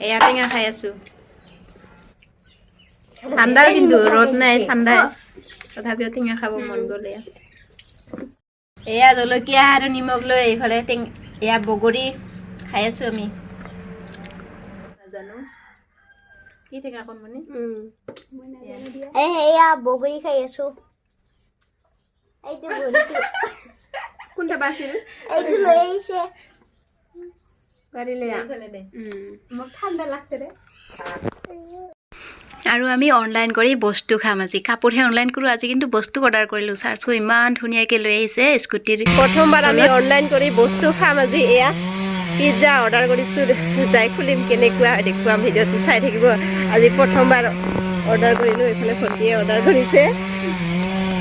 এয়া টেঙা খাই আছো ঠাণ্ডা কিন্তু ৰ'দ নাই ঠাণ্ডাই তথাপিও টেঙা খাব মন গ'ল এয়া এয়া জলকীয়া আৰু নিমখ লৈ এইফালে এয়া বগৰী খাই আছো আমি নাজানো কি টেঙা কণমানি এ সেয়া বগৰী খাই আছো কোনটা আছিল এইটো লৈ আহিছে গাড়ী দে। মোক লাগছে দে। আৰু আমি অনলাইন কৰি বস্তু খাম আজি। কাপোৰহে অনলাইন কৰোঁ। আজি কিন্তু বস্তু অৰ্ডাৰ কৰিলোঁ। চাৰ্চ কৰি ইমান ধুনীয়াকৈ লৈ আহিছে স্কুটিৰ প্ৰথমবাৰ আমি অনলাইন কৰি বস্তু খাম আজি। এয়া পিজ্জা অৰ্ডাৰ কৰিছোঁ। যাই খুলিম কেনেকুৱা হয় দেখুৱাম ভিডিঅ'টো চাই থাকিব। আজি প্ৰথমবাৰ অৰ্ডাৰ কৰিলোঁ। এইফালে ভণ্টিয়ে অৰ্ডাৰ কৰিছে।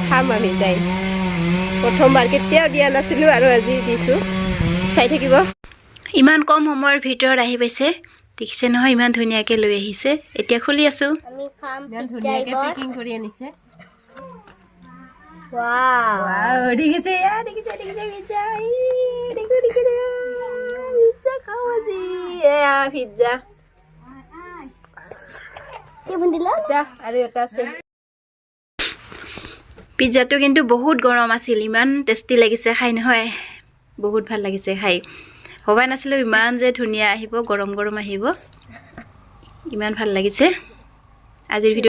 খাম আমি যাই। প্ৰথমবাৰ কেতিয়াও দিয়া নাছিলোঁ আৰু আজি দিছোঁ। চাই থাকিব। ইমান কম সময়ৰ ভিতৰত আহি পাইছে। দেখিছে নহয় ইমান ধুনীয়াকৈ লৈ আহিছে। এতিয়া খুলি আছোঁ। পিজ্জাটো কিন্তু বহুত গৰম আছিল। ইমান টেষ্টি লাগিছে খাই নহয়। বহুত ভাল লাগিছে খাই। ভবা নাছিলোঁ ইমান যে ধুনীয়া আহিব গৰম গৰম আহিব। ইমান ভাল লাগিছে। আজিৰ ভিডিঅ'